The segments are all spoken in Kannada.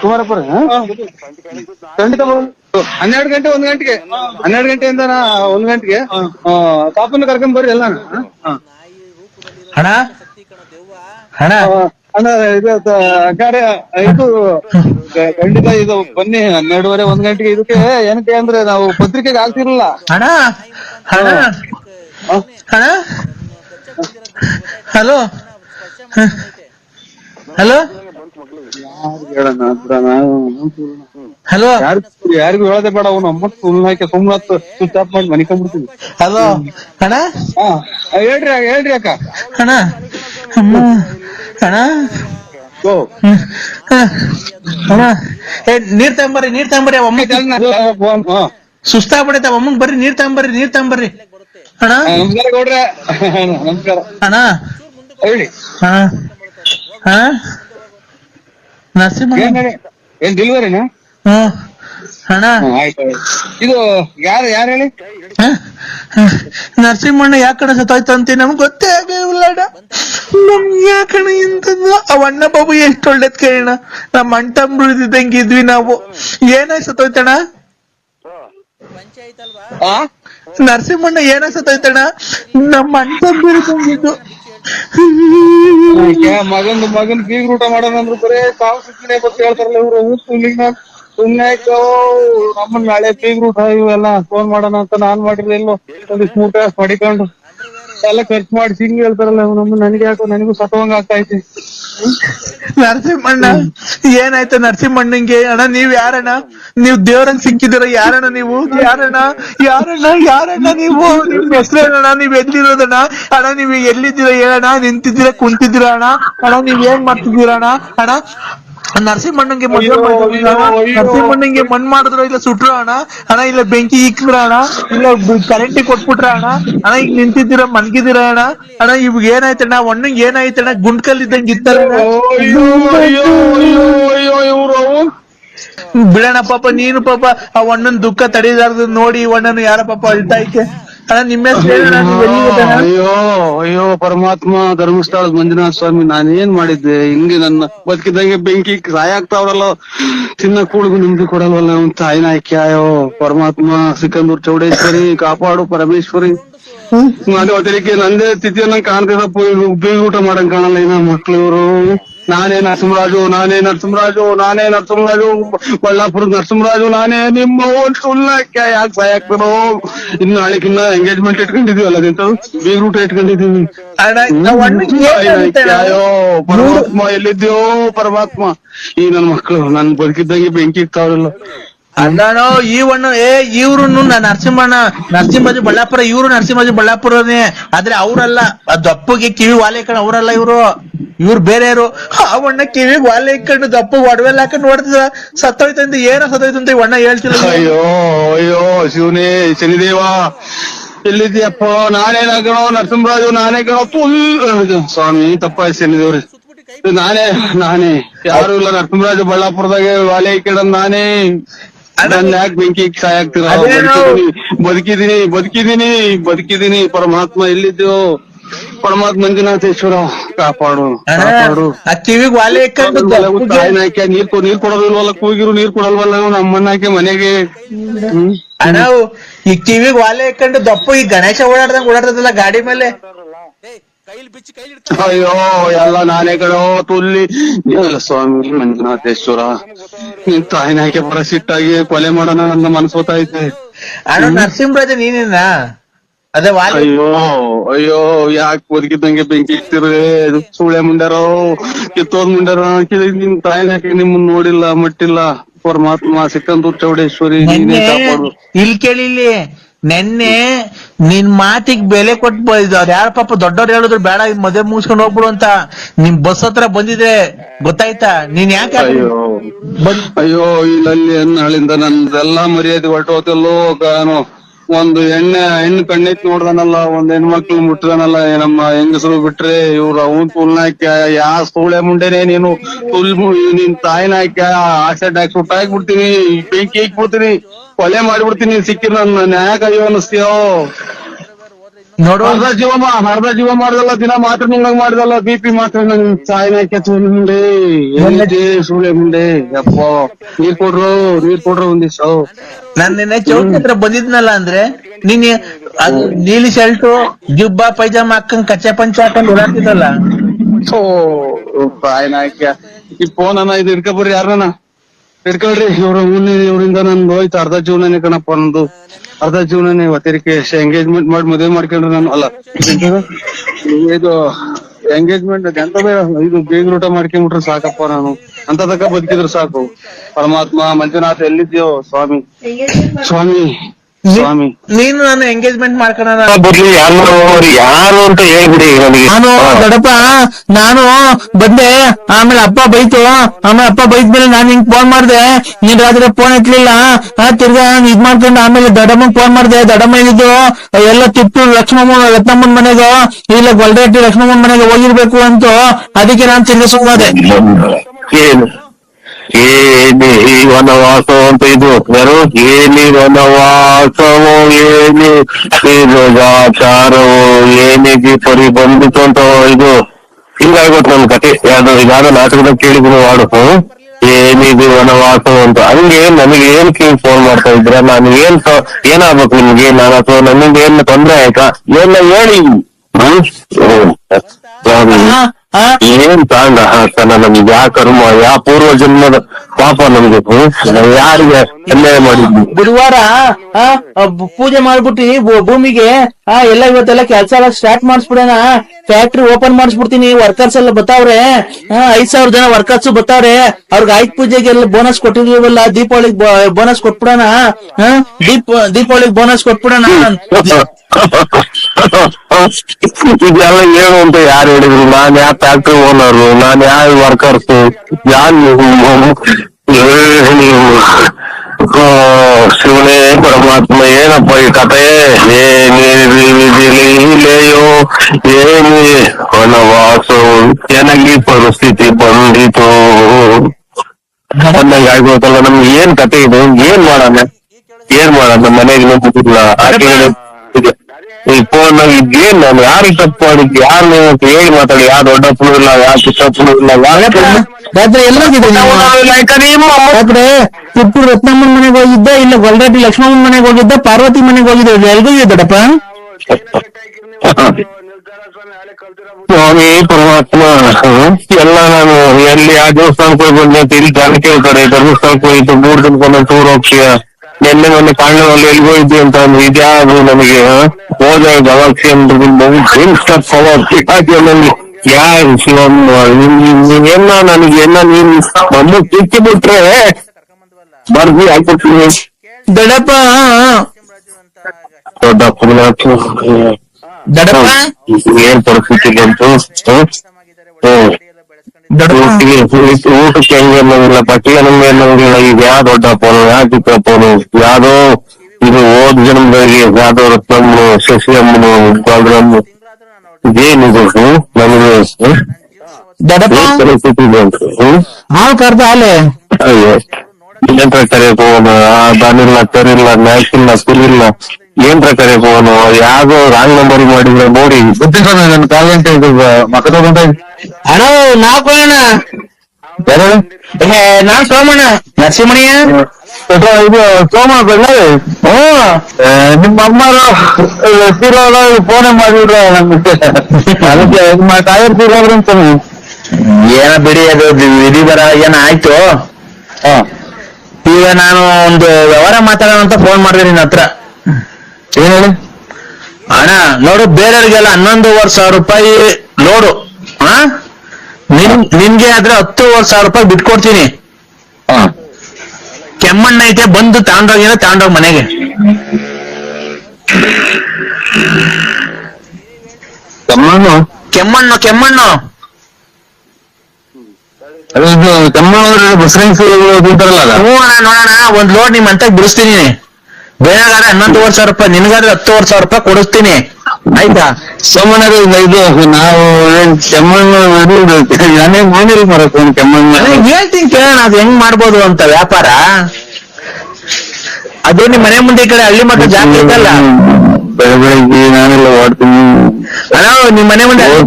ಕುಮಾರಪ್ಪರ? ಖಂಡಿತ. ಹನ್ನೆರಡು ಗಂಟೆ ಒಂದ್ ಗಂಟೆಗೆ. ಹನ್ನೆರಡು ಗಂಟೆಯಿಂದ ಒಂದ್ ಗಂಟೆಗೆ. ಪಾಪನ ಕರ್ಕೊಂಡ್ ಬರ್ರಿ ಎಲ್ಲ ಹಣ ಹಣ ಅಣ್ಣ? ಇದು ಖಂಡಿತ ಇದು ಬನ್ನಿ ಹನ್ನೆರಡುವರೆ ಒಂದ್ ಗಂಟೆಗೆ. ಇದಕ್ಕೆ ಏನಕ್ಕೆ ಅಂದ್ರೆ ನಾವು ಪತ್ರಿಕೆಗೆ ಆಗ್ತಿರಲ್ಲ ಹಣ ಹಣ ಹಣ ಹಲೋ? ಹಲೋ? ಹಲೋ. ಯಾರು ಯಾರಿಗೂ ಹೇಳದೆ ಬೇಡ ಅವನು ಅಮ್ಮ ಸುಮ್ಮನೆ ಹಾಕಿ ಸುಮ್ಮನೆ ಸ್ವಿಚ್ ಆಫ್ ಮಾಡಿ ಮನಿಕೊಂಡ್ಬಿಡ್ತೀನಿ ಹಲೋ. ಹಣ ಹಾ ಹೇಳ್ರಿ ಹೇಳ್ರಿ ಅಕ್ಕ. ಹಣ ಅಮ್ಮ. ಹಣ ಓ. ಹಣ ಏ ನೀರ್ ತಗೊಂಬರ್ರಿ ನೀರ್ ತಗೊಂಬರ್ರಿ ಅಮ್ಮ ಹಾ ಸುಸ್ತಾಗ್ಬಿಡೈತೆ ಅಮ್ಮಂಗ್ ಬರ್ರಿ ನೀರ್ ತಗೊಂಬರ್ರಿ ನೀರ್ ತಗೊಂಬರ್ರಿ. ಹಣ ನಮಸ್ಕಾರ ಗೌಡ್ರೆ. ನಮಸ್ಕಾರ. ಹಣ ಹೇಳಿ. ಹಾ ಹಣ ನರಸಿಂಹ ಏನ್ ಡೆಲಿವರಿನಾ ಇದು ಯಾರು ಯಾರು ಹೇಳಿ. ನರಸಿಂಹಣ್ಣ ಯಾಕಣ ಸತ್ತೋಯ್ತು ಅಂತ ನಮ್ಗೆ ಗೊತ್ತೇ ಆಗಿಲ್ಲ ನಮ್ ಯಾಕಣ ಇಂಥದ್ದು ಅವ ಅಣ್ಣ ಬಾಬು ಎಷ್ಟು ಒಳ್ಳೇದ್ ಕೇಳಣ ನಮ್ಮ ತಮ್ಮರು ಇದ್ದಂಗೆ ಇದ್ವಿ ನಾವು. ಏನಾಯ್ ಸತ್ತೋಯ್ತಣ ನರಸಿಂಹಣ್ಣ ಏನಾಯ್ ಸತ್ತೋಯ್ತಣ ನಮ್ಮ ಅಣ್ಣ ತಮ್ಮರು ಇದ್ದಂಗಿದ್ದು ಮಗನ್ ಮಗನ್ ಬೀಗ್ ಊಟ ಮಾಡೋಣ ಅಂದ್ರೆ ಬರೇ ಸಾವು ಸುತ್ತಿನೇ ಗೊತ್ತ ಹೇಳ್ತಾರಲ್ಲ ಇವ್ರು. ಸುಮ್ಮನೆ ಸುಮ್ನೆ ನಮ್ಮನ್ ನಾಳೆ ಬೀಗ್ ಊಟ ಇವೆಲ್ಲ ಫೋನ್ ಮಾಡೋಣ ಅಂತ ನಾನ್ ಮಾಡಿರ್ಲಿಲ್ಲ ಒಂದಿಷ್ಟು ಮೂರ್ ಮಡಿಕೊಂಡು. ಎಲ್ಲ ಖರ್ಚು ಮಾಡಿ ಹಿಂಗ್ ಹೇಳ್ತಾರಲ್ಲ ನಮ್ಮನ್ ನನಗೆ ಯಾಕೋ ನನಗೂ ಸತವಂಗ ಆಗ್ತಾ ಐತಿ. ನರಸಿಂಹಣ್ಣ, ಏನಾಯ್ತು ನರಸಿಂಹಣ್ಣಂಗೆ? ಅಣ್ಣ, ನೀವ್ ಯಾರಣ್ಣ? ನೀವ್ ದೇವ್ರಂಗ್ ಸಿಕ್ಕಿದಿರ ಯಾರಣ್ಣ ನೀವು? ಯಾರಣ್ಣ? ಯಾರಣ್ಣ? ಯಾರಣ್ಣ ನೀವು? ನಿಮ್ ಹೆಸರೇನಣ್ಣ? ನೀವ್ ಎಲ್ಲಿರೋದಣ್ಣ? ಅಣ್ಣ, ನೀವ್ ಎಲ್ಲಿದ್ದೀರ? ಹೇಳಣ್ಣ? ನಿಂತಿದ್ದೀರಾ? ಕುಂತಿದ್ದೀರಾ, ಅಣ್ಣ? ಅಣ್ಣ, ನೀವ್ ಏನ್ ಮಾಡ್ತಿದ್ದೀರಾ, ಅಣ್ಣ? ಅಣ್ಣ ನರಸಿಂಹಣ್ಣಂಗೆ. ನರಸಿಂಹಣ್ಣಂಗೆ ಮಣ್ ಮಾಡಿದ್ರು ಇಲ್ಲ ಸುಟ್ರ ಅಣ್ಣ? ಅಣ್ಣ ಇಲ್ಲ ಬೆಂಕಿ ಇಕ್ಕಿದ್ರ ಅಣ್ಣ? ಇಲ್ಲ ಕರೆಂಟ್ ಕೊಟ್ಬಿಟ್ರ ಅಣ್ಣ? ಅಣ್ಣ ಈಗ ನಿಂತಿದ್ದೀರ? ಮನ್ಗಿದಿರ ಅಣ್ಣ? ಅಣ್ಣ ಇವಾಗ ಏನಾಯ್ತಣ್ಣ ಒಣ್ಣಂಗ್ ಏನಾಯ್ತಣ್ಣ ಗುಂಡ್ಕಲ್ ಇದ್ದಂಗೆ ಇತ್ತಲ್ಲ ಬಿಡಣ್ಣ ಬಿಡಣ ಪಾಪ ನೀನು ಪಾಪ ಆ ಒಣ್ಣನ್ ದುಃಖ ತಡೀದಾರ್ದು ನೋಡಿ ಒಣ್ಣನ್ ಯಾರ ಪಾಪ ಅಳ್ತಾ ಐತೆ ಅಣ್ಣ ನಿಮ್ಮ ಅಯ್ಯೋ ಅಯ್ಯೋ ಪರಮಾತ್ಮ ಧರ್ಮಸ್ಥಳದ ಮಂಜುನಾಥ ಸ್ವಾಮಿ ನಾನು ಏನ್ ಮಾಡಿದ್ದೆ? ಹಿಂಗೆ ನನ್ನ ಬದುಕಿದಂಗೆ ಬೆಂಕಿ ಸಾಯಾಗ್ತಾವ್ರಲ್ಲ ತಿನ್ನ ಕೂಳಿಗೂ ನಿಮ್ದು ಕೊಡಲ್ವಲ್ಲ ತಾಯಿ ತಾಯಿನ ಆಯ್ಕೆಯೋ ಪರಮಾತ್ಮ ಸಿಕ್ಕಂದೂರ್ ಚೌಡೇಶ್ವರಿ ಕಾಪಾಡು ಪರಮೇಶ್ವರಿ. ಅದೇ ಅದಕ್ಕೆ ನಂದೇ ತಿಥಿಯನ್ನ ಕಾಣ್ತಿದಪ್ಪ ಬೀಗ ಊಟ ಮಾಡಂಗ್ ಕಾಣಲ್ಲ ಇನ್ನ ಮಕ್ಳು ಇವ್ರು. ನಾನೇ ನರಸಿಂಹರಾಜು ನಾನೇ ನರಸಿಂಹರಾಜು ನಾನೇ ನರಸಿಂಹರಾಜು ಬಳ್ಳಾಪುರದ ನರಸಿಂಹರಾಜು ನಾನೇ ನಿಮ್ಮ ಯಾಕೆ ಸುಳ್ಳಕ್ಕೆ ಯಾಕೆ ಸಾಯಾಗ್ತಾರೋ ಇನ್ನು ನಾಳೆಕಿನ್ನ ಎಂಗೇಜ್ಮೆಂಟ್ ಇಟ್ಕೊಂಡಿದೀವಲ್ಲ ಅದಿಂತ ಬೀಗ್ ರೂಟ್ ಇಟ್ಕೊಂಡಿದೀವಿ? ಅಯ್ಯೋ ಪರಮಾತ್ಮ ಎಲ್ಲಿದ್ಯೋ ಪರಮಾತ್ಮ. ಈ ನನ್ ಮಕ್ಕಳು ನನ್ ಬದುಕಿದ್ದಂಗೆ ಬೆಂಕಿ ಇಕ್ತಾವ್ರಲ್ಲ ಅಣ್ಣನೋ, ಈ ಅಣ್ಣ, ಏ ಇವ್ರು ನರಸಿಂಹಣ್ಣ, ನರಸಿಂಹಜಿ ಬಳ್ಳಾಪುರ, ಇವ್ರು ನರಸಿಂಹಜಿ ಬಳ್ಳಾಪುರನೇ. ಆದ್ರೆ ಅವ್ರಲ್ಲ ದಪ್ಪಗೆ ಕಿವಿ ವಾಲೆ ಹಾಕೊಂಡು ಅವ್ರಲ್ಲ ಇವ್ರು. ಇವ್ರು ಬೇರೆಯವರು. ಅವಣ್ಣ ಕಿವಿ ವಾಲೆ ಇಕ್ಕಂಡು ದಪ್ಪ ಒಡವೆಲ್ಲ ಹಾಕೊಂಡು ಹೊಡೆದ ಸತ್ತೋಯ್ತಂತ, ಏನ ಸತ್ತೋಯ್ತು ಅಂತ ಇವಣ್ಣ ಹೇಳ್ತಿಲ್ಲ ಅಯ್ಯೋ ಅಯ್ಯೋ, ಶಿವನೇ, ಶನಿದೇವ. ಎಲ್ಲಿದ್ಯಪ್ಪ ನಾನೇ ಕಣೋ ನರಸಿಂಹರಾಜು, ನಾನೇ ಕಣೋ. ತುಲ್ ಸ್ವಾಮಿ, ತಪ್ಪಾಯ್ತು ಶನಿದೇವ್ರಿ. ನಾನೇ ನಾನೇ. ಯಾರು ಇಲ್ಲ, ನರಸಿಂಹರಾಜು ಬಳ್ಳಾಪುರದಾಗ ವಾಲೆ ಇಕ್ಕಂಡ್ ನಾನೇ. ನನ್ನ ಯಾಕೆ ಬೆಂಕಿ ಸಾಯಾಗ್ತೀರ. ಬದುಕಿದೀನಿ ಬದುಕಿದೀನಿ ಬದುಕಿದೀನಿ ಪರಮಾತ್ಮ ಎಲ್ಲಿದ್ಯೋ? ಪರಮಾತ್ಮ ಮಂಜುನಾಥೇಶ್ವರ ಕಾಪಾಡು ಕಾಪಾಡು. ಕಿವಿಗ್ ವಾಲೆ ಹಾಕಿ ನೀರ್ ನೀರ್ ಕೊಡೋದಿಲ್ವಲ್ಲ? ಕೂಗಿರು ನೀರ್ ಕೊಡಲ್ವಲ್ಲ? ನಾವು ನಮ್ಮನ್ನ ಹಾಕಿ ಮನೆಗೆ. ಅಣ್ಣ ಈ ಕಿವಿಗ್ ವಾಲೆ ಇಕ್ಕಂಡು ದಪ್ಪ ಈ ಗಣೇಶ ಓಡಾಡ್ದಂಗ್ ಓಡಾಡ್ತದಲ್ಲ ಗಾಡಿ ಮೇಲೆ? ಅಯ್ಯೋ ಎಲ್ಲ ನಾನೇ ಕಡೆ ತುಲ್ಲಿ. ಎಲ್ಲ ಸ್ವಾಮಿ ಮಂಜುನಾಥೇಶ್ವರ ನಿನ್ ತಾಯಿನ ಹಾಕಿ ಬರ ಸಿಟ್ಟಾಗಿ ಕೊಲೆ ಮಾಡೋಣ ನನ್ನ ಮನಸ್ಸು ಅಣ್ಣ ನರಸಿಂಹರಾಜ ನೀನೇನಾ? ಅದೇ ವಾಲೆ. ಅಯ್ಯೋ ಅಯ್ಯೋ ಯಾಕೆ ಬದುಕಿದ್ದಂಗೆ ಬೆಂಕಿ ಇಟ್ಟಿರ್ರಿ ಸುಳೆ ಮುಂಡ್ಯಾರೋ ಕಿತ್ತೋದ್ ಮುಂಡ್ಯಾರ ನಿನ್ ತಾಯಿನ ಹಾಕಿ ನಿಮ್ಮನ್ನ ನೋಡಿಲ್ಲ ಮಟ್ಟಿಲ್ಲ? ಪರಮಾತ್ಮ ಸಿಕ್ಕಂದೂರ್ ಚೌಡೇಶ್ವರಿ ನೀನೇ ಕಾಪಾಡು. ಇಲ್ಲಿ ಕೇಳಿ ಇಲ್ಲಿ. ನೆನ್ನೆ ನಿನ್ ಮಾತಿಗ್ ಬೆಲೆ ಕೊಟ್ಟು ಅವ್ರ ಯಾರ ಪಾಪ ದೊಡ್ಡವ್ರು ಹೇಳಿದ್ರು ಬೇಡ ಇದ್ ಮದ್ವೆ ಮುಗಿಸ್ಕೊಂಡು ಹೋಗ್ಬಿಡು ಅಂತ ನಿಮ್ ಬಸ್ ಹತ್ರ ಬಂದಿದ್ರೆ ಗೊತ್ತಾಯ್ತಾ? ನೀನ್ ಯಾಕೆ ಅಯ್ಯೋ. ಇಲ್ಲಿ ಇಲ್ಲಲ್ಲಿ ನಾಳಿಂದ ನಂದೆಲ್ಲಾ ಮರ್ಯಾದೆ ಹೊರಟೋತೆಲ್ಲೋ ಕಾನು ಒಂದು ಎಣ್ಣೆ ಹೆಣ್ಣು ಕಣ್ಣೈತಿ ನೋಡ್ದಾನಲ್ಲ ಒಂದ್ ಹೆಣ್ಮಕ್ಳು ಮುಟ್ಟದನಲ್ಲ ನಮ್ಮ ಹೆಂಗಸರು ಬಿಟ್ರೆ ಇವ್ರ ಅವನ್ ತುಲ್ನಾಕ ಯಾ ಸೂಳೆ ಮುಂಡೆನೆ ನೀನು? ತುಲ್ ನಿನ್ ತಾಯಿನಾಕ ಆಸೆ ಹಾಕಿ ಸುಟ್ಟ ಹಾಕ್ಬಿಡ್ತೀನಿ ಬೆಂಕಿ ಹಾಕ್ಬಿಡ್ತೀನಿ. ಕೊಲೆ ಮಾಡ್ಬಿಡ್ತೀನಿ ಸಿಕ್ಕಿ ನನ್ನ ನ್ಯಾಯ ಅಯ್ಯೋ ಅನಿಸ್ತೀಯೋ ನೋಡು. ಅರ್ಧ ಜೀವ ಮಾ- ಅರ್ಧ ಜೀವ ಮಾಡ್ದಲ್ಲ ದಿನ ಮಾತ್ರ ನಿಂಗ್ ಮಾಡ್ದಲ್ಲ ಬಿ ಪಿ ಮಾತ್ರ ನಂಗ್ ಚಾಯ್ನ ಮುಂಡೆ ಏನಿದೆ ಸೂಳೆ ಮುಂಡೆ ಯಪ್ಪ ನೀರ್ ಕೊಡ್ರು ನೀರ್ ಕೊಡ್ರು ಒಂದಿಷ್ಟು ನಾನ್ ನಿನ್ನೆ ಚೌಟ್ರಿ ಹತ್ರ ಬಂದಿದ್ನಲ್ಲ ಅಂದ್ರೆ ನೀನ್ ಅದು ನೀಲಿ ಶರ್ಟು ಜುಬ್ಬ ಪೈಜಾಮ ಹಾಕೊಂಡ್ ಕಚ್ಚೆ ಪಂಚ ಹಾಕೊಂಡ್ ಓಡಾಡ್ತಿದ್ದಲ್ಲ. ಓ ಹಾಕ್ಯ ಈ ಫೋನ್ ಅನ್ನ ಇದು ಇಡ್ಕೊಬರ್ರಿ ಯಾರನ್ನ? ಇಡ್ಕೊಳ್ರಿ ಇವ್ರ ಇವರಿಂದ ನಂದು ಹೋಯ್ತು. ಅರ್ಧ ಜೀವನನೇ ಕಣಪ್ಪ ನಂದು. ಅರ್ಧ ಜೀವನನೇ ಇವತ್ತಿರಿಕೆ ಎಂಗೇಜ್ಮೆಂಟ್ ಮಾಡಿ ಮದುವೆ ಮಾಡ್ಕೊಂಡ್ರೆ ನಾನು. ಅಲ್ಲ, ಇದು- ಎಂಗೇಜ್ಮೆಂಟ್ ಎಂತ ಇದು ಬೇಗ ಊಟ ಮಾಡ್ಕೊಂಡ್ಬಿಟ್ರೆ ಸಾಕಪ್ಪ ನಾನು. ಅಂತ ತಕ್ಕ ಬದುಕಿದ್ರು ಸಾಕು. ಪರಮಾತ್ಮ, ಮಂಜುನಾಥ ಎಲ್ಲಿದ್ಯೋ ಸ್ವಾಮಿ. ಸ್ವಾಮಿ ಸ್ವಾಮಿ. ನೀನು ನಾನು ಎಂಗೇಜ್ಮೆಂಟ್ ಮಾಡ್ಕೊಳ್ಳೋಣ ಬರ್ಲಿ ಯಾರು ಯಾರು ಅಂತ ಹೇಳ್ಬಿಡಿ ನನಗೆ. ನಾನು ದೊಡ್ಡಪ್ಪ ನಾನು ಬಂದೆ ಆಮೇಲೆ ಅಪ್ಪ ಬೈತು ಆಮೇಲೆ ಅಪ್ಪ ಬೈದ್ಮೇಲೆ ನಾನು ಹಿಂಗ್ ಫೋನ್ ಮಾಡ್ದೆ. ನೀನ್ ರಾತ್ರಿ ಫೋನ್ ಇಟ್ಲಿಲ್ಲ ಆ, ತಿರ್ಗಾ ನಾನು ಇದ್ ಮಾಡ್ಕೊಂಡು ಆಮೇಲೆ ದೊಡ್ಡಮ್ಮಗ್ ಫೋನ್ ಮಾಡ್ದೆ. ದಡಮ್ಮ ಹೇಳಿದ್ದು ಎಲ್ಲ ತಿಪ್ಪು ಲಕ್ಷ್ಮಮ್ಮ ರತ್ನಮ್ಮನ್ ಮನೆಗೆ ಇಲ್ಲ ಗೊಲ್ರೆಟ್ಟಿ ಲಕ್ಷ್ಮಮ್ಮನ್ ಮನೆಗೆ ಹೋಗಿರ್ಬೇಕು ಅಂತ ಅದಕ್ಕೆ ನಾನು ತಿರ್ಗಾ ಸುಮ್ಮನೆ ಏನು? ಏನಿ ಅಂತ ಇದು, ಯಾರು? ಏನಿ ವನವಾಸವೋ ಏನಿ ನಿಜಾಚಾರವೋ ಏನಿಗೆ ಪರಿ ಬಂದಿತ್ತು ಅಂತ ಇದು. ಹಿಂಗಾಗೋತ್ ನನ್ ಕತೆ. ಯಾವ್ದು ಯಾವ್ದೋ ನಾಟಕದಾಗ ಕೇಳಿದ್ರು ಹಾಡು ಏನಿದು ವನವಾಸ ಅಂತ. ಹಂಗೆ ನನಗೆ ಏನ್ ಕೇಳಿ ಫೋನ್ ಮಾಡ್ತಾ ಇದ್ರ ನಾನು ಏನ್ ಏನಾಗಬೇಕು ನಿಮ್ಗೆ? ನಾನು ಅಥವಾ ನನ್ನಿಂದ ಏನ್ ತೊಂದ್ರೆ ಆಯ್ತಾ? ಏನ ಹೇಳಿ. ಏನ್ ತಾಂಡ? ಹಾಸನ ನಮ್ಗೆ ಯಾ ಕರ್ಮ ಯಾ ಪೂರ್ವ ಜನ್ಮದ ಪಾಪ ನಮ್ಗೆ? ನಾವ್ ಯಾರಿಗೆ ಅನ್ಯಾಯ ಮಾಡಿದ್ವಿ? ಗುರುವಾರ ಆ, ಪೂಜೆ ಮಾಡ್ಬಿಟ್ಟಿ ಭೂ- ಭೂಮಿಗೆ ಆ ಎಲ್ಲ ಇವತ್ತೆಲ್ಲ ಕೆಲಸ ಎಲ್ಲ ಸ್ಟಾರ್ಟ್ ಮಾಡಿಸ್ಬಿಡೋಣ. ಫ್ಯಾಕ್ಟ್ರಿ ಓಪನ್ ಮಾಡಿಸ್ಬಿಡ್ತೀನಿ ವರ್ಕರ್ಸ್ ಎಲ್ಲ ಬತ್ತಾವ್ರೆ. ಆ, ಐದ್ ಸಾವಿರ ಜನ ವರ್ಕರ್ಸ್ ಬತ್ತಾವ್ರೆ. ಅವ್ರಿಗೆ ಆಯ್ತ್ ಪೂಜೆಗೆ ಎಲ್ಲ ಬೋನಸ್ ಕೊಟ್ಟಿದೀವಲ್ಲ ದೀಪಾವಳಿಗೆ ಬೋನಸ್ ಕೊಟ್ಬಿಡೋಣ. ಆ, ದೀಪ ದೀಪಾವಳಿಗೆ ಬೋನಸ್ ಕೊಟ್ಬಿಡೋಣ. ಇದೆಲ್ಲ ಏನು ಅಂತ ಯಾರು ಹೇಳಿದ್ರು ನಾನ್ ಯಾವ ಫ್ಯಾಕ್ಟ್ರಿ ಓನರ್ ನಾನ್ ಯಾವ ವರ್ಕರ್ಸ್ ಯಾರು ಶಿವನೇ ಪರಮಾತ್ಮ ಏನಪ್ಪ ಈ ಕಥೆ ಏನಿಲೆಯೋ ಏನಿ ವನವಾಸೋ ನನಗೆ ಈ ಪರಿಸ್ಥಿತಿ ಬಂದಿತು ಅಂದಂಗ ಆಗ್ಬೋದಲ್ಲ ನಮ್ಗೆ ಏನ್ ಕತೆ ಇದು ಏನ್ ಮಾಡೋಣ ಏನ್ ಮಾಡೋಣ ಮನೆಗೆ ಇದೆ. ಈ ಫೋನ್ ಇದೇನ್ ನಾನು? ಯಾರು ತಪ್ಪು ಮಾಡಿದ್ದು? ಯಾರು ನೀವು ಹೇಳಿ ಮಾತಾಡಿ. ಯಾವ ದೊಡ್ಡಪ್ಪನು ಇಲ್ಲ ಯಾವ ಚಿಕ್ಕಪ್ಪನು ಇಲ್ಲ. ರಾತ್ರಿ ಎಲ್ಲೋಗಿದೆ ರಾತ್ರಿ ತಿಪ್ಪು ರತ್ನಮ್ಮನ ಮನೆಗೆ ಹೋಗಿದ್ದ ಇಲ್ಲ ಗೊಲ್ರೆಡ್ಡಿ ಲಕ್ಷ್ಮಮ್ಮನ ಮನೆಗೆ ಹೋಗಿದ್ದ ಪಾರ್ವತಿ ಮನೆಗೆ ಹೋಗಿದ್ದ ಎಲ್ಗೂ ದೊಡ್ಡಪ್ಪ? ಸ್ವಾಮಿ ಪರಮಾತ್ಮ? ಎಲ್ಲ ನಾನು ಎಲ್ಲಿ ಆ ದೇವಸ್ಥಾನಕ್ಕೆ ಹೋಗಿ ಬಂದೆ ಇಲ್ಲಿ ಜಾನಕಿ ಕೇಳ್ತಾರೆ ಧರ್ಮಸ್ಥಳಕ್ಕೆ ಹೋಗಿದ್ದು ಮೂರ್ ದಿನಕ್ಕೆ ಒಂದೊಂದು ಟೂರ್ ಹೋಗ್ತೀಯ? ನಿನ್ನೆ ಮೊನ್ನೆ ಪಾಂಡವಲ್ಲಿ ಎಲ್ಲಿ ಹೋಗಿದ್ವಿ ಅಂತ ಅಂದ್ರೆ ಇದ್ಯಾವುದು ನನಗೆ ಹೋದ ಗವಾಕ್ಷಿ ಅಂದ್ರೆ ಪವರ್ ಹಾಕಿ ನನಗೆ ಯಾರು ಶಿವಮ್ಮ ಏನ ನನಗೆ ಏನ ನೀನ್ ಮಣ್ಣು ಕಿಕ್ಕಿ ಬಿಟ್ರೆ ಬರ್ದಿ ಹಾಕ್ಬಿಡ್ತೀನಿ ದೊಡ್ಡಪ್ಪ! ದೊಡ್ಡಪ್ಪ ಏನ್ ಪರಿಸ್ಥಿತಿ ಬಂತು? ಹ್ಮ್? ಹ್ಮ್ ದೊಡ್ಡಪ್ಪ. ಊಟಿಗೆ ಊಟ- ಊಟಕ್ಕೆ ಹೆಂಗೆ ಅನ್ನೋದಿಲ್ಲ ಪಟ್ಟಿ ನಮ್ಗೆ ಅನ್ನೋದಿಲ್ಲ ಈಗ ಯಾವ ದೊಡ್ಡ ಫೋನು ಯಾವ ಚಿಕ್ಕಪ್ಪ ಯಾವ್ದೋ ಇದು ಓದ್ ಜನ್ಮದಲ್ಲಿ ಯಾವ್ದೋ ರತ್ನಮ್ಮನು ಶಶಿಯಮ್ಮನು ಬಾಲರಮ್ಮ ಇದೇನಿದು? ನಮಗೆ? ದೊಡ್ಡಪ್ಪ. ಹಾಲು ಕರ್ದ ಹಾಲೆ. ಅಯ್ಯೋ. ಕರೆಯಕ್ ಹೋಗೋಣ. ದಾನಿಲ್ಲ ಕರಿಲ್ಲ ಮ್ಯಾಚ್ ಇಲ್ಲ ಕುಲಿಲ್ಲ ಏನ್ರ ಪ್ರಕಾರ ಫೋನು ಯಾವ್ದು ರಾಂಗ್ ನಂಬರ್ ಮಾಡಿದ್ರೆ ನೋಡಿ. ಗೊತ್ತಿಲ್ಲ ನನ್ನ ಕಾಲ್ ಗಂಟೆ ಇದು ಮಕ್ಕ ತಗೊಂಡ ಅಣ್ಣ ನಾವ್ ಕೊಡೋಣ. ಯಾರು? ಏ, ನಾನ್ ಸೋಮಣ್ಣ. ನರಸಿಂಹಣಿಯ ಇದು ಸೋಮ ಹ್ಮ್ ನಿಮ್ಮ ಅಮ್ಮರು ತೀರೋದ ಫೋನೇ ಮಾಡಿಬಿಡ್ರ ನಮ್ಗೆ. ಅದಕ್ಕೆ ಕಾಯಿರ್ತೀರೋದ್ರ ಅಂತ ಏನ ಬಿಡಿ ಅದು ವಿಧಿ ಬರ ಏನ ಆಯ್ತು. ಈಗ ನಾನು ಒಂದು ವ್ಯವಹಾರ ಮಾತಾಡೋಣ ಅಂತ ಫೋನ್ ಮಾಡಿದೆ ನಿನ್ನ ಹತ್ರ. ಏನ್ ಹೇಳಿ? ಅಣ್ಣ ನೋಡು ಬೇರೆಯವ್ರಿಗೆಲ್ಲ ಹನ್ನೊಂದುವರೆ ಸಾವಿರ ರೂಪಾಯಿ ಲೋಡು ಹಾ ನಿನ್ ನಿನ್ಗೆ ಆದ್ರೆ ಹತ್ತುವರೆ ಸಾವಿರ ರೂಪಾಯಿ ಬಿಟ್ಕೊಡ್ತೀನಿ. ಕೆಮ್ಮಣ್ಣ ಐತೆ ಬಂದು ತಾಂಡೋಗಿನ ತಾಂಡೋಗ ಮನೆಗೆ. ಕೆಮ್ಮಣ್ಣು? ಕೆಮ್ಮಣ್ಣು ಕೆಮ್ಮಣ್ಣು. ಬಸರಂಗ್ ಹ್ಞೂ ಅಣ್ಣ ನೋಡೋಣ ಒಂದ್ ಲೋಡ್ ನಿಮ್ ಅಂತ ಬಿಡಿಸ್ತೀನಿ. ಬೇರೆಗಾದ್ರೆ ಹನ್ನೊಂದುವರೆ ಸಾವಿರ ರೂಪಾಯಿ. ನಿನ್ಗಾದ್ರೆ ಹತ್ತುವರೆ ಸಾವಿರ ರೂಪಾಯಿ ಕೊಡಿಸ್ತೀನಿ. ಆಯ್ತಾ? ಸೋಮಣ್ಣರು ಇದು ನಾವು ಕೆಮ್ಮಣ್ಣು ಇದು ನಾನೇ ಮಾಡಿಲ್ಲ ಮರ ಫೋನ್ ಕೆಮ್ಮಣ್ಣು. ಹೇಳ್ತೀನಿ ಕೇಳೋಣ ಅದು ಹೆಂಗ್ ಮಾಡ್ಬೋದು ಅಂತ ವ್ಯಾಪಾರ. ಅದು ನಿಮ್ ಮನೆ ಮುಂದೆ ಈ ಕಡೆ ಹಳ್ಳಿ ಮಟ್ಟ ಜಾಸ್ತಿ ಇತ್ತಲ್ಲ ಬೆಳೆ ಬೆಳಿಗ್ಗೆ ನಾನೆಲ್ಲ ಓಡ್ತೀನಿ. ಅಣ್ಣ ನಿಮ್ ಮನೆ ಮುಂದೆ ಹಳ್ಳಿ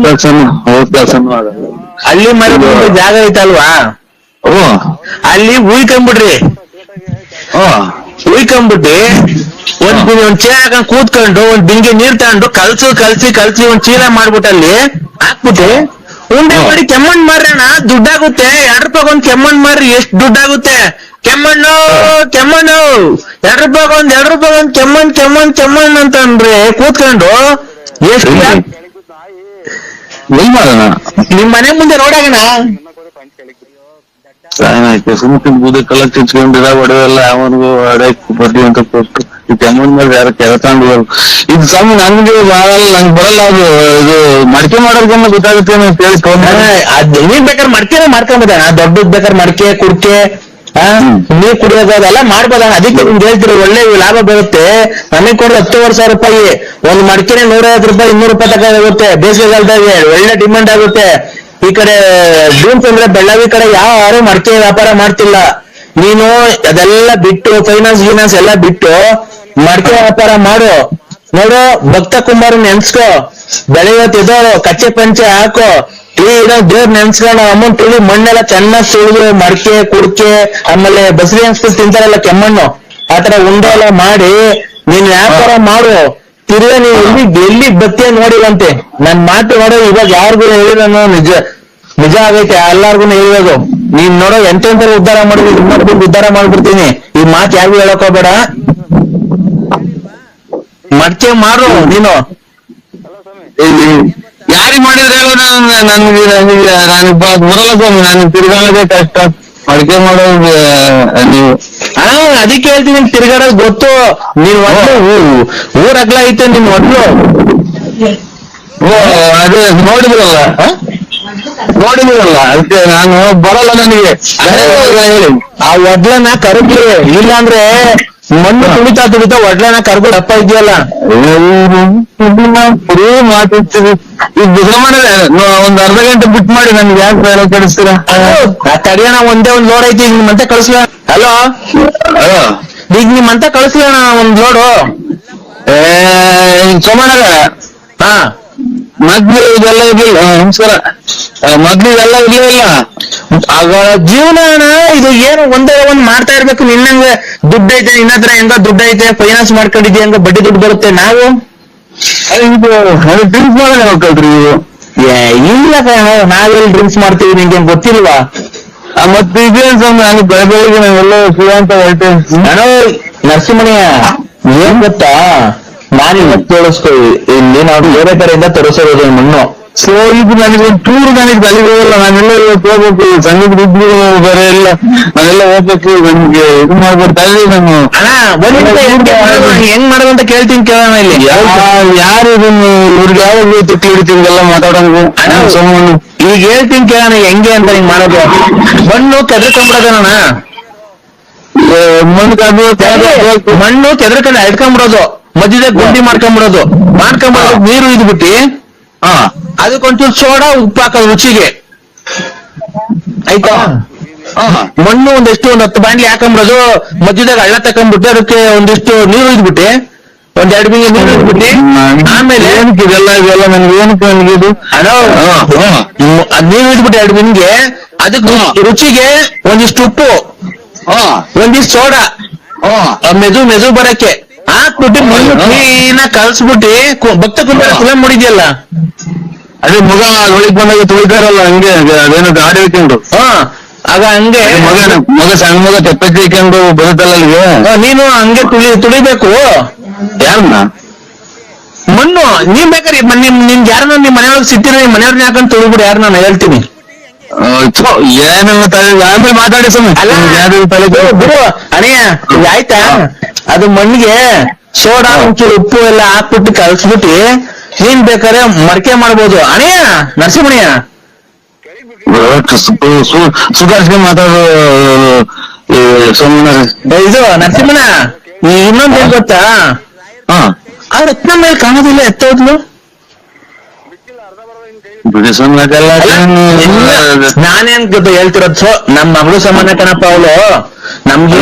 ಮನೆ ಮುಂದೆ ಜಾಗ ಐತಲ್ವಾ? ಓ. ಅಲ್ಲಿ ಉಯ್ಕೊಂಬಿಡ್ರಿ ಓ. ಉಯ್ಕೊಂಬಿಟ್ಟು ಒಂದ್ ಒಂದ್ ಚೀಲ ಹಾಕೊಂಡ್ ಕೂತ್ಕೊಂಡು ಒಂದ್ ಬಿಂಗೆ ನೀರ್ ತಗೊಂಡು ಕಲ್ಸು ಕಲ್ಸಿ ಕಲ್ಸಿ ಒಂದ್ ಚೀಲ ಮಾಡ್ಬಿಟ್ಟು ಅಲ್ಲಿ ಹಾಕ್ಬಿಟ್ಟು ಉಂಡೆ. ಮಾಡಿ ಕೆಮ್ಮಣ್ಣ್ ಮಾರ್ರಣ ದುಡ್ಡಾಗುತ್ತೆ. ಎರಡ್ ರೂಪಾಯಿ ಒಂದ್ ಕೆಮ್ಮಣ್ಣ ಮಾರ್ರಿ ಎಷ್ಟ್ ದುಡ್ಡಾಗುತ್ತೆ. ಕೆಮ್ಮಣ್ಣು ಕೆಮ್ಮಣ್ಣು. ಎರಡ್ ರೂಪಾಯಿ ಒಂದ್ ಎರಡ್ ರೂಪಾಯಿ ಒಂದ್ ಕೆಮ್ಮಣ್ ಕೆಮ್ಮಣ್ ಕೆಮ್ಮಣ್ ಅಂತ ಅಂದ್ರೆ ಕೂತ್ಕೊಂಡು ಎಷ್ಟು ನಿಮ್ ಮನೆ ಮುಂದೆ ರೋಡಾಗಣ ಆಯ್ತು ಸುಮ್ಕಿಂತ ಬೂದಿ ಕಲಕ್ ಚಿಚ್ಕೊಂಡಿರ ಒಡವೆಲ್ಲ ಅವನಿಗೂ ಅಡಕ್ಕೆ ಬಡ್ಡಿ ಅಂತ ಕೊಟ್ಟು ಈ ಕೆಮ್ಮನ್ ಮೇಲೆ ಯಾರು ಕೆಲಸ ಇದು ಸ್ವಾಮಿ ನನ್ಗೆ ಬಾಳಲ್ಲ ನಂಗೆ ಬರಲ್ಲ ಅದು ಇದು ಮಡಿಕೆ ಮಾಡೋರ್ಗನ್ನ ಗೊತ್ತಾಗುತ್ತೆ ಅಂತ ಹೇಳಿ ಅದ್ ನೀನ್ ಬೇಕಾದ್ರೆ ಮಡ್ಕೆನೆ ಮಾಡ್ಕೊಂಬೋದಣ್ಣ ದೊಡ್ಡದ್ ಬೇಕಾದ್ರೆ ಮಡಿಕೆ ಕುಡ್ಕೆ ಹಾ. ನೀರ್ ಕುಡಿಯೋದು ಅದೆಲ್ಲ ಮಾಡ್ಬೋದ? ಅದಕ್ಕೆ ನಿಮ್ಗೆ ಹೇಳ್ತೀರಿ ಒಳ್ಳೆ ಲಾಭ ಬರುತ್ತೆ. ನಮಗೆ ಕೊಡೋದು ಹತ್ತುವರೆ ಸಾವಿರ ರೂಪಾಯಿ. ಒಂದ್ ಮಡಿಕೆ ನೂರೈವತ್ತು ರೂಪಾಯಿ ಇನ್ನೂರು ರೂಪಾಯಿ ತಕ ಆಗುತ್ತೆ ಬೇಸಿಗೆಗಾಲದಾಗೆ ಒಳ್ಳೆ ಡಿಮಾಂಡ್ ಆಗುತ್ತೆ. ಈ ಕಡೆ ಡೂನ್ಸ್ ಅಂದ್ರೆ ಬೆಳ್ಳಾವಿ ಕಡೆ ಯಾರು ಮಡ್ಕೆ ವ್ಯಾಪಾರ ಮಾಡ್ತಿಲ್ಲ. ನೀನು ಅದೆಲ್ಲ ಬಿಟ್ಟು ಫೈನಾನ್ಸ್ ಗಿನಾನ್ಸ್ ಎಲ್ಲ ಬಿಟ್ಟು ಮಡ್ಕೆ ವ್ಯಾಪಾರ ಮಾಡು. ನೋಡು, ಭಕ್ತ ಕುಮಾರ್ ನೆನ್ಸ್ಕೊ. ಬೆಳೆಯೋ ಎದೋಳು ಕಚ್ಚೆ ಪಂಚೆ ಹಾಕೋ. ಕ್ಲೀನ್ ದೇವ್ರ ನೆನ್ಸ್ಕೊಂಡು ಅಮೌಂಟ್ ತುಳಿ ಮಣ್ಣೆಲ್ಲ ಚೆನ್ನಾಗಿ ಸುಳಿದು ಮಡಕೆ, ಕುಡ್ಕೆ, ಆಮೇಲೆ ಬಸರಿ ಅನ್ಸ್ಬಿಟ್ಟು ತಿಂತಾರಲ್ಲ ಕೆಮ್ಮಣ್ಣು. ಆತರ ಉಂಡೆ ಎಲ್ಲ ಮಾಡಿ ನೀನ್ ವ್ಯಾಪಾರ ಮಾಡು. ತಿರ್ಗಾ ನೀವು ಎಲ್ಲಿ ಎಲ್ಲಿ ಬತ್ತಿಯ ನೋಡಿಲ್ಲಂತೆ. ನನ್ ಮಾತು ನೋಡೋ, ಇವಾಗ ಯಾರಿಗೂ ಹೇಳಿರೋನು ನಿಜ ನಿಜ ಆಗೈತೆ, ಎಲ್ಲಾರ್ಗು ಹೇಳಿರೋದು ನೀನ್ ನೋಡೋ ಎಂತೆಂತ ಉದ್ಧಾರ ಮಾಡಿದ್ವಿ ಮಾಡ್ಬಿಟ್ಟು ಉದ್ಧಾರ ಮಾಡ್ಬಿಡ್ತೀನಿ. ಈ ಮಾತು ಯಾರಿಗೂ ಹೇಳಕ್ ಹೋಗ್ಬೇಡ. ಮಡ್ಕೆ ಮಾಡು ನೀನು. ಯಾರಿಗ್ ಮಾಡಿದ್ರೆ ಹೇಳು, ನಾನು ನನ್ಗೆ ನನಗೆ ನನಗೆ ಬರಲ್ಲ ಸ್ವಾಮಿ ನನಗೆ ಕಷ್ಟ. ಮಡಿಕೆ ಮಾಡೋದು ನೀವು. ಹಾ ಅದಕ್ಕೆ ಹೇಳ್ತೀನಿ ತಿರ್ಗಾಡೋದು ಗೊತ್ತು. ನೀನ್ ಒಡ್ಲು ಊರ. ಊರ್ ಅಗ್ಲ ಐತೆ ನಿನ್ ಮೊದ್ಲು ಓ ಅದೇ ನೋಡಿದ್ರಲ್ಲ? ಆ? ನೋಡಿದ್ರಲ್ಲ? ಅದಕ್ಕೆ ನಾನು ಬರಲ್ಲ ನನಗೆ. ಅದೇ ಹೇಳಿ. ಆ ಒಡ್ಲನ ಕರಗ್ಲಿ ಇಲ್ಲ ಅಂದ್ರೆ ಮಣ್ಣು ತುಳಿತಾ ತುಳಿತಾ ಒಡ್ಲನ ಕರ್ಕೊಂಡು ಅಪ್ಪ ಇದೆಯಲ್ಲ? ಬರೀ ಮಾತಾಡ್ತೀವಿ ಈಗ ಬಿಸ್ರಮಣೆ ಒಂದ್ ಅರ್ಧ ಗಂಟೆ ಬಿಟ್ ಮಾಡಿ ನನ್ಗೆ ಯಾಕೆ ಬೇರೆ ಕಳಿಸ್ತೀರಾ? ತಡಿಯೋಣ ಒಂದೇ ಒಂದ್ ಲೋಡ್ ಐತಿ ಈಗ ನಿಮ್ಮಂತ ಕಳಿಸ್ಲ? ಹಲೋ? ಈಗ ನಿಮ್ಮಂತ ಕಳಿಸ್ಲಣ ಒಂದ್ ಲೋಡು ಸೋಮಣ್ಣ ಹಾ. ಮೊದ್ಲು ಇದೆಲ್ಲ ಇರ್ಲಿಲ್ಲ ಆ, ನಮಸ್ಕಾರ ಮೊದ್ಲು ಇದೆಲ್ಲ ಇರ್ಲಿಲ್ಲ ಜೀವನ ಇದು ಏನು ಒಂದೇ ಒಂದ್ ಮಾಡ್ತಾ ಇರ್ಬೇಕು. ನಿನ್ನಂಗ ದುಡ್ಡು ಐತೆ ನಿನ್ನತ್ರ ಹೆಂಗ ದುಡ್ಡು ಐತೆ ಫೈನಾನ್ಸ್ ಮಾಡ್ಕೊಂಡಿದ್ಯಾ ಹೆಂಗ ಬಡ್ಡಿ ದುಡ್ಡು ಬರುತ್ತೆ ನಾವು? ಡ್ರಿಂಕ್ಸ್ ಇದು ಮಾಡೋಣ ಹೋಗ್ಕಲ್ರಿ ನೀವು? ಇಲ್ಲ ನಾವೆಲ್ಲಿ ಡ್ರಿಂಕ್ಸ್ ಮಾಡ್ತೀವಿ ನಿಂಗೆ ಗೊತ್ತಿಲ್ವಾ? ಮತ್ತೆ ಇದೇನ್ ಸ್ವಾಮಿ ನಾನು ಬೆಳ ಬೆಳಿಗ್ಗೆ ನಾವೆಲ್ಲ ಸುಳ್ಳು ಅಂತ ಹೊರಟೆ ನಾನು ಏನ್ ಗೊತ್ತಾ? ನಾನು ಇವತ್ತು ತೋರಿಸ್ಕೊ ಇಲ್ಲಿ ನಾವು ಬೇರೆ ಕಡೆಯಿಂದ ತರಿಸೋದು ಮಣ್ಣು. ಸೊ ಇದು ನನಗೆ ಒಂದು ಟೂರ್ ನನಗೆ ತಲೆಗೆ ಹೋಗಲ್ಲ ನಾನೆಲ್ಲ ಇವತ್ತು ಹೋಗ್ಬೇಕು ಸಂಗೀತ ದುಡ್ಡು ಬೇರೆ ಇಲ್ಲ ನಾನೆಲ್ಲ ಹೋಗ್ಬೇಕು ನನ್ಗೆ ಇದು ಮಾಡ್ಬಿಡ್ತಾ ಇದ್ದೀನಿ ನಾನು ಅಣ್ಣ ಒಂದ್ ನಿಮಿಷ ಹೆಂಗ್ ಮಾಡೋದು? ಹೆಂಗ್ ಮಾಡೋದು ಅಂತ ಕೇಳ್ತೀನಿ ಕೇಳೋಣ ಇಲ್ಲಿ ಯಾ- ಯಾರು ಇದನ್ನು ಇವ್ರಿಗೆ ಯಾವಾಗ ತಿಕ್ಕಿ ಹಿಡಿತೀವಿಗೆಲ್ಲ ಮಾತಾಡೋದು ಅಣ್ಣ, ಸೋಮಣ್ಣ ಈಗ ಹೇಳ್ತೀನಿ ಕೇಳೋಣ ಹೆಂಗೆ ಅಂತ ಹಿಂಗ್ ಮಾಡೋದು ಮಣ್ಣು ಕೆದರ್ಕೊಂಡ್ಬಿಡೋದಣ್ಣ ಮಣ್ಣು ಕಾದು ಮಣ್ಣು ಕೆದರ್ಕೊಂಡು ಇಟ್ಕೊಂಡ್ಬಿಡೋದು ಮಧ್ಯದಾಗ ಗುಂಡಿ ಮಾಡ್ಕೊಂಡ್ಬಿಡೋದು ಮಾಡ್ಕೊಂಡ್ಬಿಡೋದು ನೀರು ಇದ್ಬಿಟ್ಟು ಹಾ ಅದಕ್ಕೊಂಚೂರು ಸೋಡಾ ಉಪ್ಪು ಹಾಕೋದು ರುಚಿಗೆ. ಆಯ್ತಾ? ಮಣ್ಣು ಒಂದಿಷ್ಟು ಒಂದ್ ಹತ್ತು ಬಾಂಡ್ಲಿ ಹಾಕೊಂಬಿಡೋದು ಮಧ್ಯದಾಗ ಹಳ್ಳ ತಕೊಂಡ್ಬಿಟ್ಟು ಅದಕ್ಕೆ ಒಂದಿಷ್ಟು ನೀರು ಇದ್ಬಿಟ್ಟು ಒಂದ್ ಎರಡು ಬಿಂಗೆ ನೀರು ಇದ್ಬಿಟ್ಟು ಆಮೇಲೆ ಇದೆಲ್ಲ ಇದೆಲ್ಲ ನನಗೆ ಏನಕ್ಕೆ ನನ್ಗೆ ಇದು? ನೀರು ಇದ್ಬಿಟ್ಟು ಎರಡು ಬಿಂಗೆ ಅದಕ್ಕೆ ರುಚಿಗೆ ಒಂದಿಷ್ಟು ಉಪ್ಪು ಹಾ. ಒಂದಿಷ್ಟು ಸೋಡಾ ಮೆದು ಮೆದು ಬರಕ್ಕೆ. ಹಾಕ್ಬಿಟ್ಟು ಮಣ್ಣು. ಕ್ಲೀನ್ ಕಲ್ಸ್ಬಿಟ್ಟು ಭಕ್ತ ಕುಂಬಾರ ಕುಲ ನೋಡಿದ್ಯಲ್ಲ ಅದೇ ಮಗ ಒಳಗ್ ಬಂದಾಗ ತುಳಿತಾರಲ್ಲ ಹಂಗೆ ಅದೇನೋ ಗಾಡಿ ಹಾಕೊಂಡು ಹಾ ಆಗ ಹಂಗೆ. ಮಗ ಮಗ ಸಣ್ಣ ಮಗ ತೆಪ್ಪೆ ಹಾಕೊಂಡು ಬರುತ್ತಲ್ಲ ಅಲ್ಲಿಗೆ? ನೀನು ಹಂಗೆ ತುಳಿ ತುಳಿಬೇಕು. ಯಾರನ್ನ? ಮಣ್ಣು ನೀನ್ ಬೇಕಾರಿ ನಿಮ್ ನಿಮ್ ಯಾರನ್ನ ನಿಮ್ ಮನೆಯೊಳಗೆ ಸಿಕ್ತಿರ ನಿಮ್ ಮನೆಯವ್ರನ್ನ ಹಾಕೊಂಡು ತುಳಿಬಿಡು ಯಾರು ನಾನು ಹೇಳ್ತೀನಿ. ಆಮೇಲೆ ಮಾತಾಡಿ ತಲೆ ಬಿಡು, ಅಣಯ್ಯ ಆಯ್ತಾ? ಅದು ಮಣ್ಣಿಗೆ ಸೋಡಾ ಒಂಚೂರು ಉಪ್ಪು ಎಲ್ಲ ಹಾಕ್ಬಿಟ್ಟು ಕಲ್ಸ್ಬಿಟ್ಟು ನೀನ್ ಬೇಕಾದ್ರೆ ಮಡಕೆ ಮಾಡ್ಬೋದು. ಅಣಯ್ಯ ನರಸಿಂಹಯ್ಯ ಸುಧಾರಿಸ್ಕೊಂಡು ಮಾತಾಡೋ ಇದು ನರಸಿಂಹಣ್ಣ. ನೀ ಇನ್ನೊಂದ್ ಏನ್ ಗೊತ್ತಾ? ಆ ರತ್ನ ಮೇಲೆ ಕಾಣೋದಿಲ್ಲ ಎತ್ತೋದ್ಲು ನಾನೇನ್ ಗೊತ್ತ ಹೇಳ್ತಿರೋದು? ಸೊ ನಮ್ ಮಗಳು ಸಮಾನ ಕಣಪ್ಪ ಅವಳು. ನಮ್ಗೆ